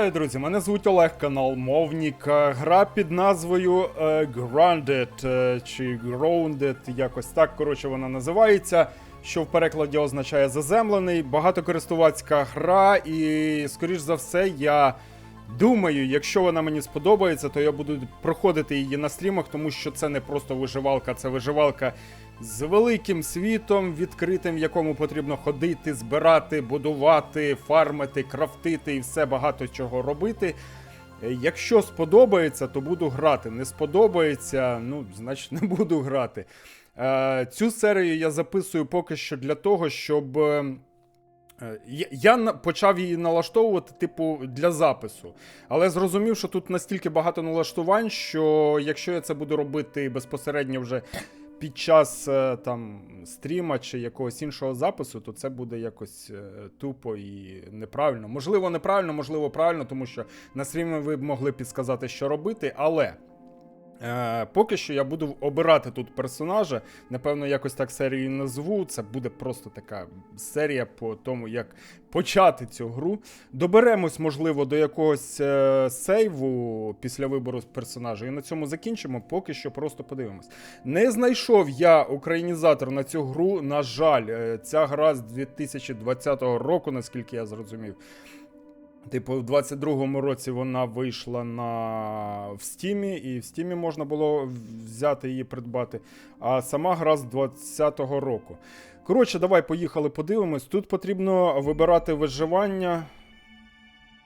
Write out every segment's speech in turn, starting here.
Вітаю, друзі! Мене звуть Олег, канал Мовнік. Е, Гра під назвою е, Grounded е, чи Grounded, якось так, коротше, вона називається. Що в перекладі означає заземлений, багатокористувацька гра, і, скоріш за все, я думаю, якщо вона мені сподобається, то я буду проходити її на стрімах, тому що це не просто виживалка, це виживалка з великим світом, відкритим, в якому потрібно ходити, збирати, будувати, фармити, крафтити і все багато чого робити. Якщо сподобається, то буду грати. Не сподобається, ну, значить, не буду грати. Е, цю серію я записую поки що для того, щоб. е, я почав її налаштовувати, типу, для запису. Але зрозумів, що тут настільки багато налаштувань, що якщо я це буду робити безпосередньо вже під час е, там стріма чи якогось іншого запису, то це буде якось е, тупо і неправильно. Можливо, неправильно, можливо, правильно, тому що на стрімі ви б могли підсказати, що робити, але. Е, поки що я буду обирати тут персонажа. Напевно, якось так серію назву. Це буде просто така серія по тому, як почати цю гру. Доберемось, можливо, до якогось е, сейву після вибору персонажа. І на цьому закінчимо. Поки що просто подивимось. Не знайшов я українізатор на цю гру. На жаль, Е, ця гра з 2020 року, наскільки я зрозумів. Типу, в 22-му році вона вийшла на в Стімі, і в Стімі можна було взяти її придбати. А сама гра з 20-го року. Коротше, давай поїхали, подивимось. Тут потрібно вибирати виживання.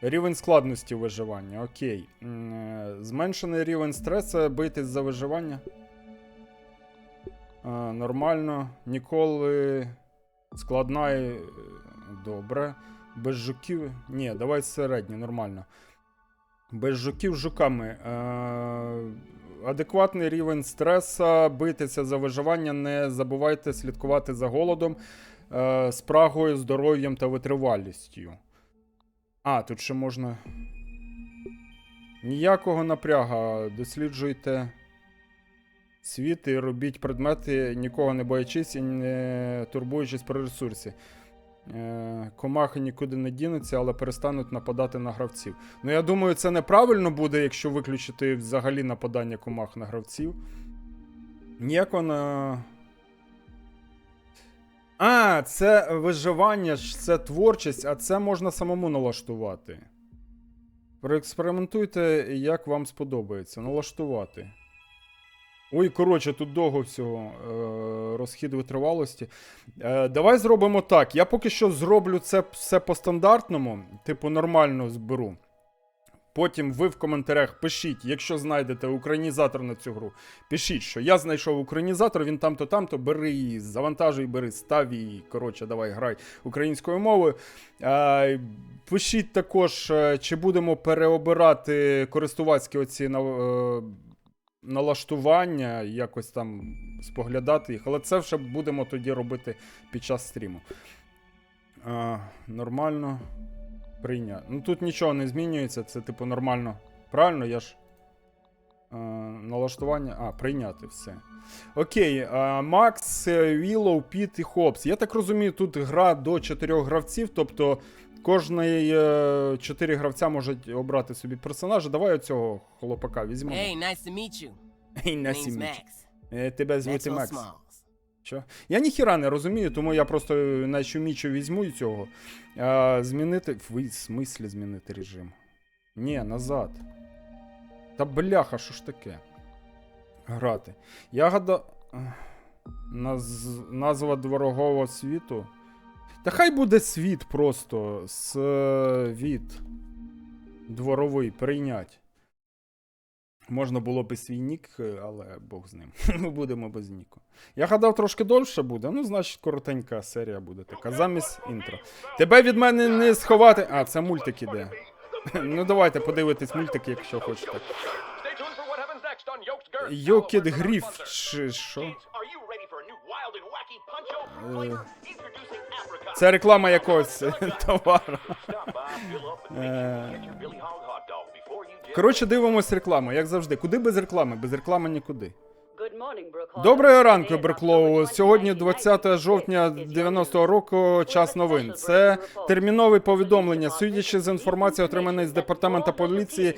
Рівень складності виживання. Окей. Е, Зменшений рівень стресу, битись за виживання. Нормально. Ніколи складна і е, добре. Без жуків. Ні, давай середнє, нормально. Без жуків жуками. Е- адекватний рівень стреса, битися за виживання, не забувайте слідкувати за голодом, е- спрагою, здоров'ям та витривалістю. А, тут ще можна. Ніякого напряга. Досліджуйте світ і робіть предмети, нікого не боячись і не турбуючись про ресурси. Е, Комахи нікуди не дінуться, але перестануть нападати на гравців. Ну, я думаю, це неправильно буде, якщо виключити взагалі нападання комах на гравців. Ніякого на. А, це виживання, це творчість, а це можна самому налаштувати. Проекспериментуйте, як вам сподобається. Налаштувати. Ой, коротше, тут довго всього. Е, розхід витривалості. Е, давай зробимо так. Я поки що зроблю це все по стандартному, типу, нормально зберу. Потім ви в коментарях пишіть, якщо знайдете українізатор на цю гру, пишіть, що я знайшов українізатор, він там-то, там-то, бери її, завантажуй, бери, став її. Коротше, давай грай українською мовою. Е, пишіть також, е, чи будемо переобирати користувацькі оці на. Налаштування, якось там споглядати їх. Але це вже будемо тоді робити під час стріму. А, нормально. Прийняти. Ну тут нічого не змінюється, це типу нормально. Правильно, я ж. А, налаштування. А, прийняти все. Окей, Макс, Віллоу, Піт і Хопс. Я так розумію, тут гра до 4 гравців, тобто кожний е, чотири гравця можуть обрати собі персонажа. Давай оцього хлопака візьмемо. Hey, nice to meet you. Ей, на Name's сім'ї. Max. Е, Тебе звати Макс. Що? Я ніхіра не розумію, тому я просто на Чумічу візьму цього. А, змінити. В смислі змінити режим? Ні, назад. Та бляха, що ж таке? Грати. Я гадав. Наз... Назва дворогого світу. Та хай буде світ просто. Світ. Дворовий прийнять. Можна було би свій нік, е, але Бог з ним. Ми будемо без ніку. Я гадав, трошки довше буде, ну, значить, коротенька серія буде така. Замість інтро. Тебе від мене не сховати. А, це мультик іде. Ну давайте подивитись мультики, якщо хочете. Йокід Гріф, чи що? Це реклама якогось товару. Коротше, дивимось рекламу, як завжди. Куди без реклами? Без реклами нікуди. Доброго ранку, Берклоу. Сьогодні 20 жовтня 90-го року. Час новин. Це термінове повідомлення. Судячи з інформації, отриманої з департаменту поліції,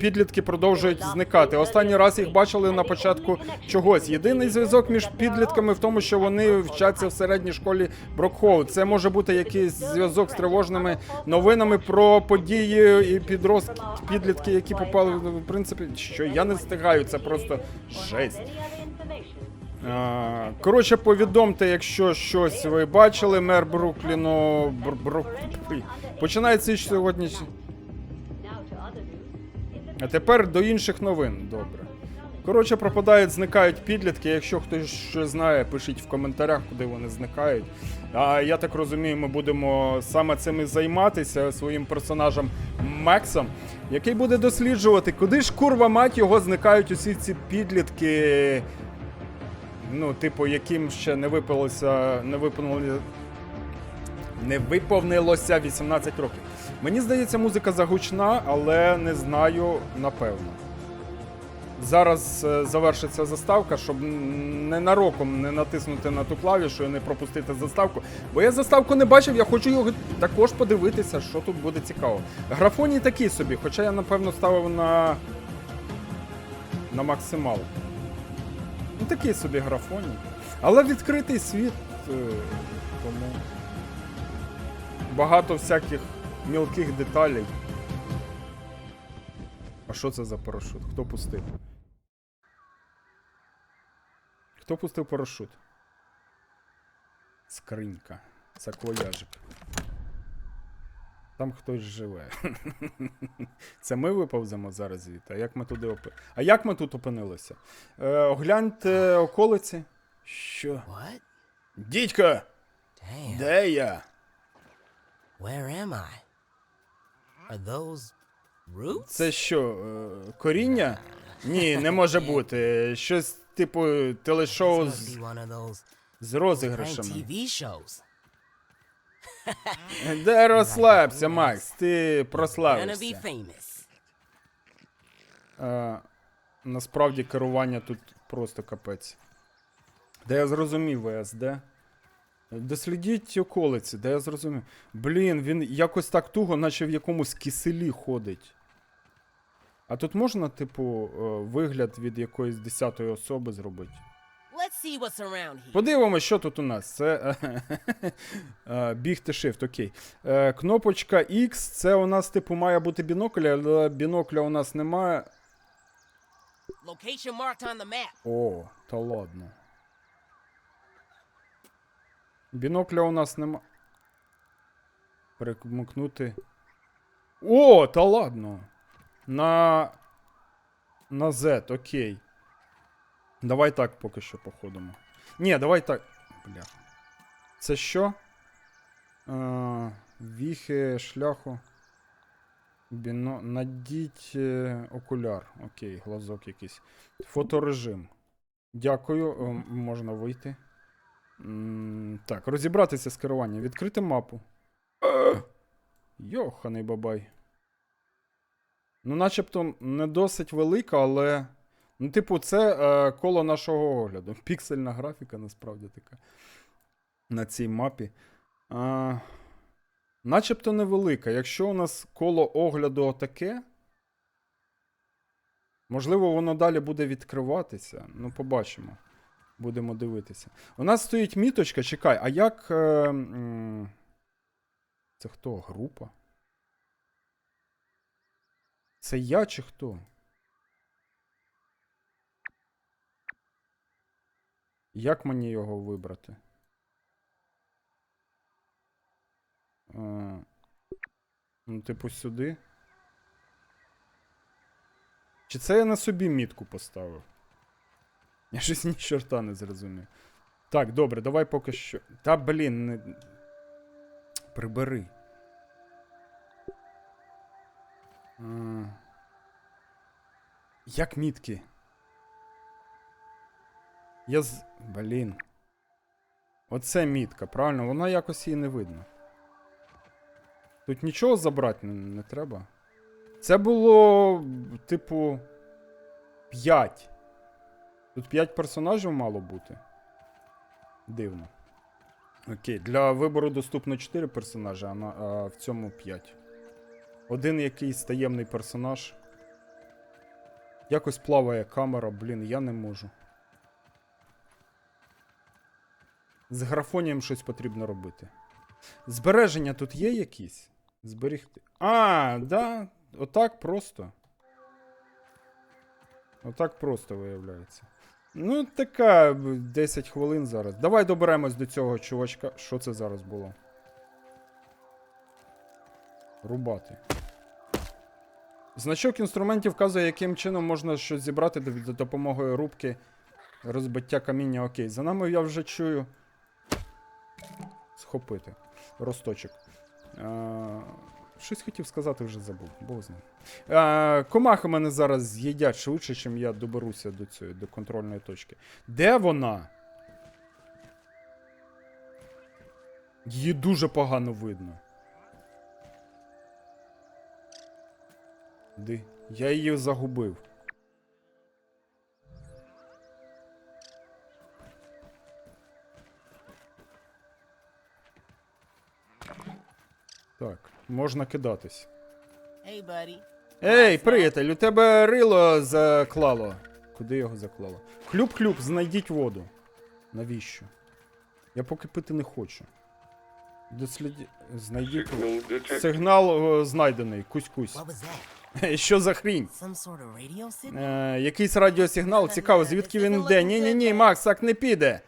підлітки продовжують зникати. Останній раз їх бачили на початку чогось. Єдиний зв'язок між підлітками в тому, що вони вчаться в середній школі Брокхоу. Це може бути якийсь зв'язок з тривожними новинами про події і підрост підлітки, які попали в принципі. Що я не встигаю, це просто жесть. А, Коротше, повідомте, якщо щось ви бачили, мер Брукліну. Бр, Бру... Починається сьогодні. А тепер до інших новин. Добре. Коротше, пропадають, зникають підлітки. Якщо хтось щось знає, пишіть в коментарях, куди вони зникають. А я так розумію, ми будемо саме цим і займатися своїм персонажем Мексом, який буде досліджувати, куди ж курва мать його зникають усі ці підлітки. Ну, типу, яким ще не виповнилося, не виповнили, не виповнилося 18 років. Мені здається, музика загучна, але не знаю напевно. Зараз е, завершиться заставка, щоб ненароком не натиснути на ту клавішу і не пропустити заставку. Бо я заставку не бачив, я хочу його також подивитися, що тут буде цікаво. Графоній такий собі, хоча я напевно ставив на. на максимал. Ну такий собі графоній. Але відкритий світ. е, Тому. Багато всяких мілких деталей. А що це за парашут? Хто пустив? Хто пустив парашут? Скринька. Саквояжик. Там хтось живе. Це ми виповземо зараз звідти. А як ми туди опи... А як ми тут опинилися? Е, огляньте околиці. Що? What? Дідько! Damn. Де я? Where am I? Are those? Це що, е, коріння? Ні, не може бути. Щось типу телешоу з, з розіграшами. Де розслабся, Макс, ти прославився. famous. Е, насправді керування тут просто капець. Де я зрозумів ВСД. Дослідіть околиці, де я зрозумів. Блін, він якось так туго, наче в якомусь киселі ходить. А тут можна, типу, е, вигляд від якоїсь десятої особи зробити? Подивимось, що тут у нас. Це е, бігти shift, окей. Е, Кнопочка X, це у нас, типу, має бути бінокль, але бінокля у нас немає. О, та ладно. Бінокля у нас нема. Перекмикнути. О, та ладно. На. На Z, окей. Давай так поки що походимо. Ні, давай так. Бля. Це що? А, віхи шляху. Біно... Надіть е, окуляр. Окей, глазок якийсь. Фоторежим. Дякую, е, можна вийти. Так, розібратися з керуванням. Відкрити мапу. Йоханий бабай. Ну, начебто, не досить велика, але. Ну, типу, це е, коло нашого огляду. Піксельна графіка насправді така. На цій мапі. А, Начебто невелика. Якщо у нас коло огляду отаке, можливо, воно далі буде відкриватися. Ну, побачимо. Будемо дивитися. У нас стоїть міточка, чекай, а як. Е, це хто? Група? Це я чи хто? Як мені його вибрати? Е, ну, типу, сюди. Чи це я на собі мітку поставив? Я щось ні чорта не зрозумів. Так, добре, давай поки що. Та блін, не... прибери. Е, Як мітки? Я з. Блін. Оце мітка, правильно? Вона якось її не видно. Тут нічого забрати не, не треба. Це було, типу, 5. Тут 5 персонажів мало бути. Дивно. Окей, для вибору доступно 4 персонажі, а, на, а в цьому 5. Один якийсь таємний персонаж. Якось плаває камера, блін, я не можу. З графонієм щось потрібно робити. Збереження тут є якісь? Зберігти. А, да. Отак просто. Отак просто виявляється. Ну, така 10 хвилин зараз. Давай доберемось до цього чувачка. Що це зараз було? Рубати. Значок інструментів вказує, яким чином можна щось зібрати за допомогою рубки розбиття каміння. Окей. За нами я вже чую. Схопити. Росточок. Щось хотів сказати, вже забув. Бог з ним. Е, комахи мене зараз з'їдять швидше, чим я доберуся до цієї, до контрольної точки. Де вона? Її дуже погано видно. Де? Я її загубив. Так, можна кидатись. Hey. Ей, приятель, у тебе рило заклало. Куди його заклало? Хлюп-хлюп, знайдіть воду. Навіщо? Я поки пити не хочу. Досліді... Знайдіть. Сигнал знайдений. Кусь-кусь. Що за хрінь? Sort of? Е, якийсь радіосигнал. Цікаво, звідки він йде? Ні, ні, ні, Макс, так не піде.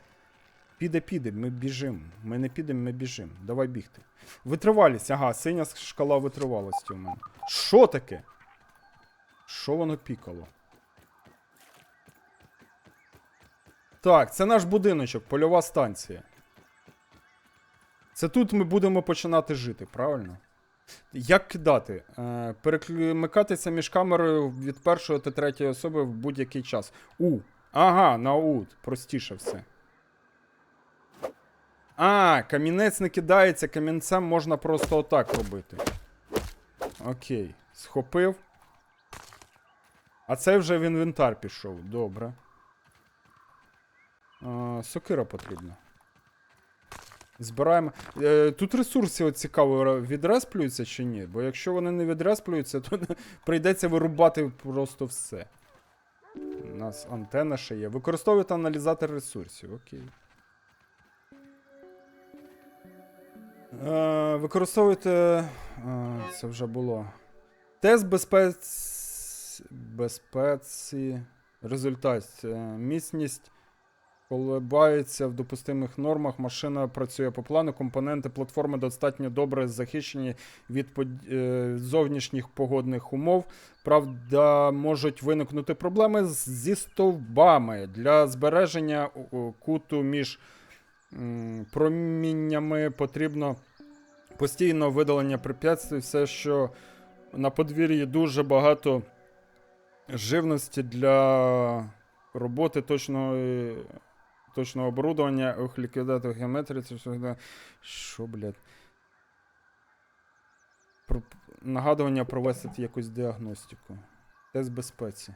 Піде, піде, ми біжимо. Ми не підемо, ми біжимо. Давай бігти. Витривалість, ага, синя шкала витривалості у мене. Що таке? Що воно пікало? Так, це наш будиночок, польова станція. Це тут ми будемо починати жити, правильно? Як кидати? Е, перекликатися між камерою від першої та третьої особи в будь-який час. У. Ага, на У. Простіше все. А, камінець не кидається, камінцем можна просто отак робити. Окей. Схопив. А це вже в інвентар пішов. Добре. А, сокира потрібна. Збираємо. Е, тут ресурси от цікаво відресплюються чи ні? Бо якщо вони не відресплюються, то прийдеться вирубати просто все. У нас антенна ще є. Використовуйте аналізатор ресурсів, окей. Е, використовуйте. Е, це вже було. Тест безпеці. Безпеці. Результат. Е, міцність колебається в допустимих нормах. Машина працює по плану. Компоненти платформи достатньо добре захищені від под- е, зовнішніх погодних умов. Правда, можуть виникнути проблеми зі стовбами для збереження куту між проміннями потрібно постійно видалення препятствий. Все, що на подвір'ї дуже багато живності для роботи точної. Точного оборудовання, ох, ліквідатор геометрії, це все. Що, блядь? Про... Нагадування провести якусь діагностику. Тест безпеці.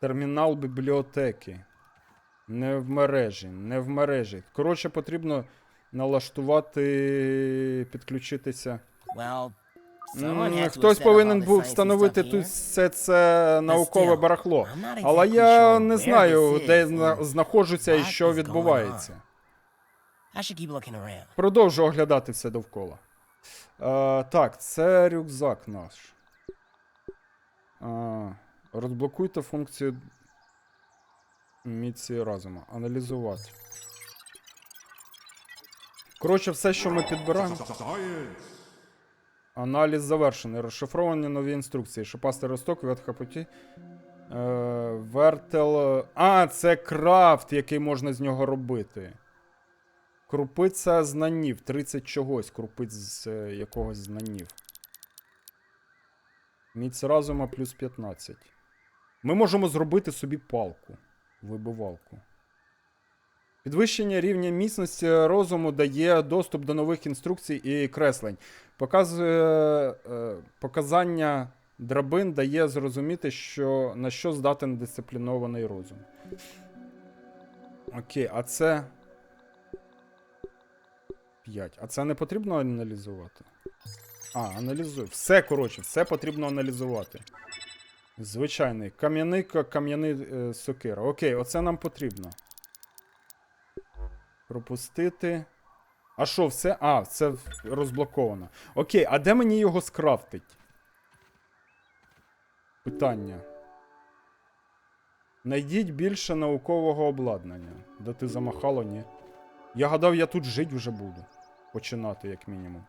Термінал бібліотеки. Не в мережі, не в мережі. Коротше, потрібно налаштувати, підключитися. Well, Хтось повинен був встановити тут все це наукове барахло. Але я не знаю, де знаходжуся і що відбувається. Продовжу оглядати все довкола. Е, так, це рюкзак наш. Е, розблокуйте функцію міці разума. Аналізувати. Коротше, все, що ми підбираємо. Аналіз завершений. Розшифровані нові інструкції. Шипастий росток, ветха путі. Е, вертел. А, це крафт, який можна з нього робити. Крупиця знанів. 30 чогось. Крупиць з е, якогось знанів. Міць разума плюс 15. Ми можемо зробити собі палку. Вибивалку. Підвищення рівня міцності розуму дає доступ до нових інструкцій і креслень. Показує, е, показання драбин дає зрозуміти, що, на що здатен дисциплінований розум. Окей, а це. 5. А це не потрібно аналізувати? А, аналізую. Все, коротше, все потрібно аналізувати. Звичайний. Кам'яний кам'яний е, сокира. Окей, оце нам потрібно. Пропустити. А що, все? А, це розблоковано. Окей, а де мені його скрафтить? Питання. Найдіть більше наукового обладнання. Да ти замахало, ні. Я гадав, я тут жити вже буду. Починати, як мінімум.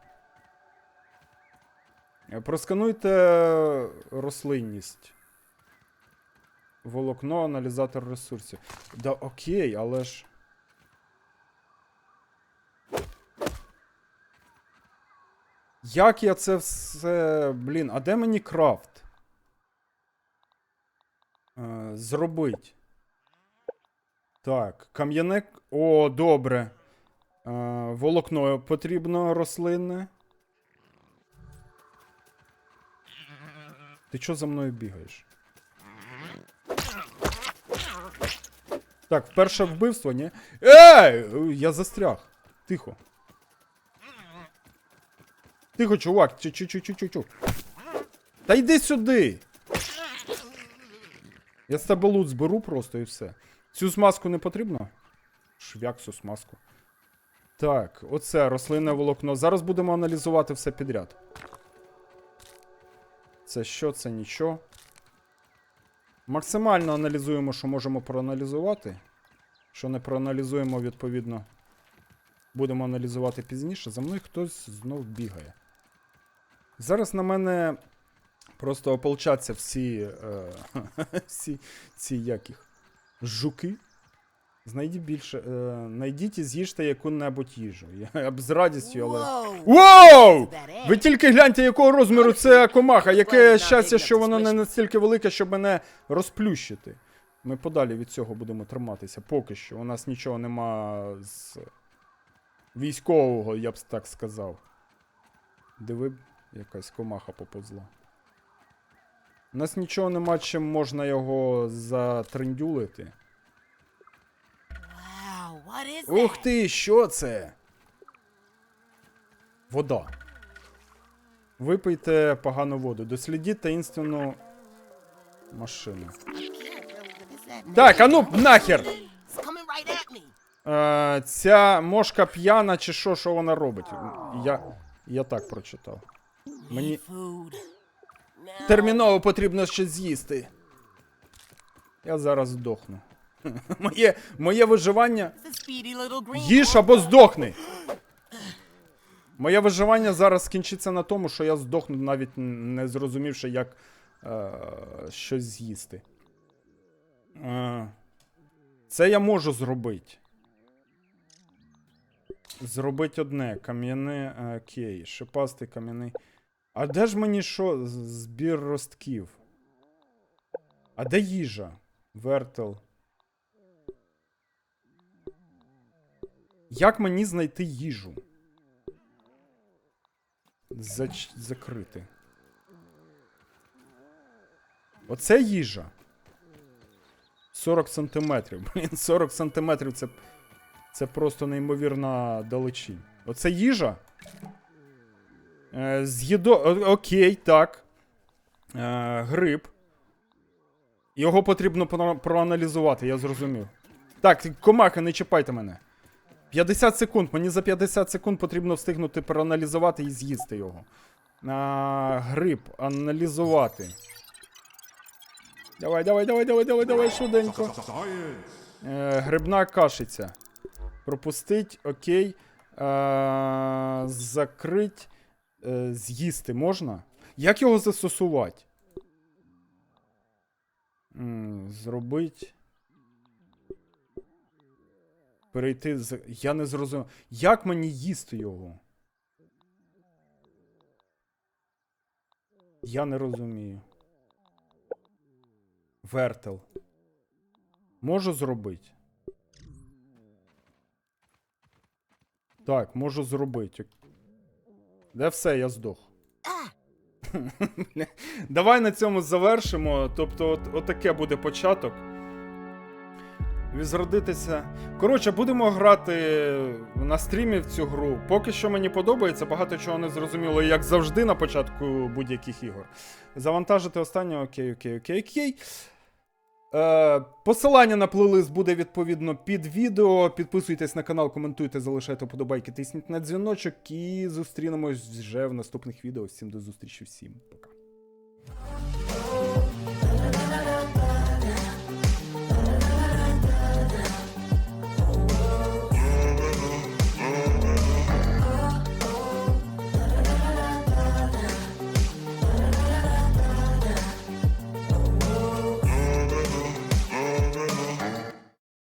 Е, Проскануйте рослинність. Волокно, аналізатор ресурсів. Да окей, але ж. Як я це все. Блін, а де мені крафт? Е, зробить. Так, кам'яне. О, добре. Е, волокно потрібно рослинне. Ти чого за мною бігаєш? Так, перше вбивство, ні? Ей! Я застряг. Тихо. Тихо, чувак. Чу-чу-чу-чу-чу. Та йди сюди. Я з тебе лут зберу просто і все. Цю смазку не потрібно? Швяк цю смазку. Так, оце рослинне волокно. Зараз будемо аналізувати все підряд. Це що, це нічого. Максимально аналізуємо, що можемо проаналізувати. Що не проаналізуємо, відповідно. Будемо аналізувати пізніше. За мною хтось знов бігає. Зараз на мене просто ополчаться всі. Е, всі ці як їх? Жуки. Знайдіть більше. Е, найдіть і з'їжте яку-небудь їжу. Я б з радістю, але. Воу! Ви тільки гляньте, якого розміру це комаха. Яке щастя, що воно не настільки велике, щоб мене розплющити. Ми подалі від цього будемо триматися. Поки що. У нас нічого нема з військового, я б так сказав. Диви, якась комаха поповзла. У нас нічого нема, чим можна його затриндюлити. Wow, Ух ти, що це? Вода. Випийте погану воду. Дослідіть таїнственну машину. Так, а ну нахер! Е, ця мошка п'яна чи що, що вона робить? Я, я так прочитав. Мені терміново потрібно щось з'їсти. Я зараз здохну. Моє, моє виживання. Їж або здохни. Моє виживання зараз скінчиться на тому, що я здохну, навіть не зрозумівши, як е, щось з'їсти. Е, це я можу зробити. Зробити одне. Кам'яне е, кей. Шипастий кам'яний. А де ж мені що? Збір ростків. А де їжа? Вертел. Як мені знайти їжу? Зач... Закрити. Оце їжа. 40 сантиметрів. Блін, 40 сантиметрів це. Це просто неймовірна далечінь. Оце їжа. Е, з'їдо... Окей, так. Е, гриб. Його потрібно про- проаналізувати, я зрозумів. Так, комаха, не чіпайте мене. 50 секунд. Мені за 50 секунд потрібно встигнути проаналізувати і з'їсти його. А, гриб, аналізувати. Давай, давай, давай, давай, давай, давай, швиденько. Е, грибна кашиця. Пропустить, окей. Е, закрить. Е, з'їсти можна? Як його застосувати? Зробить. Перейти з. Я не зрозумів. Як мені їсти його? Я не розумію. Вертел. Можу зробити. Так, можу зробити. Де все, я здох. Давай на цьому завершимо. Тобто, от, отаке буде початок. Відродитися. Коротше, будемо грати на стрімі в цю гру. Поки що мені подобається, багато чого не зрозуміло, як завжди на початку будь-яких ігор. Завантажити останнє, окей, окей, окей, окей. Е, посилання на плейлист буде відповідно під відео. Підписуйтесь на канал, коментуйте, залишайте вподобайки, тисніть на дзвіночок і зустрінемось вже в наступних відео. Всім до зустрічі, всім пока.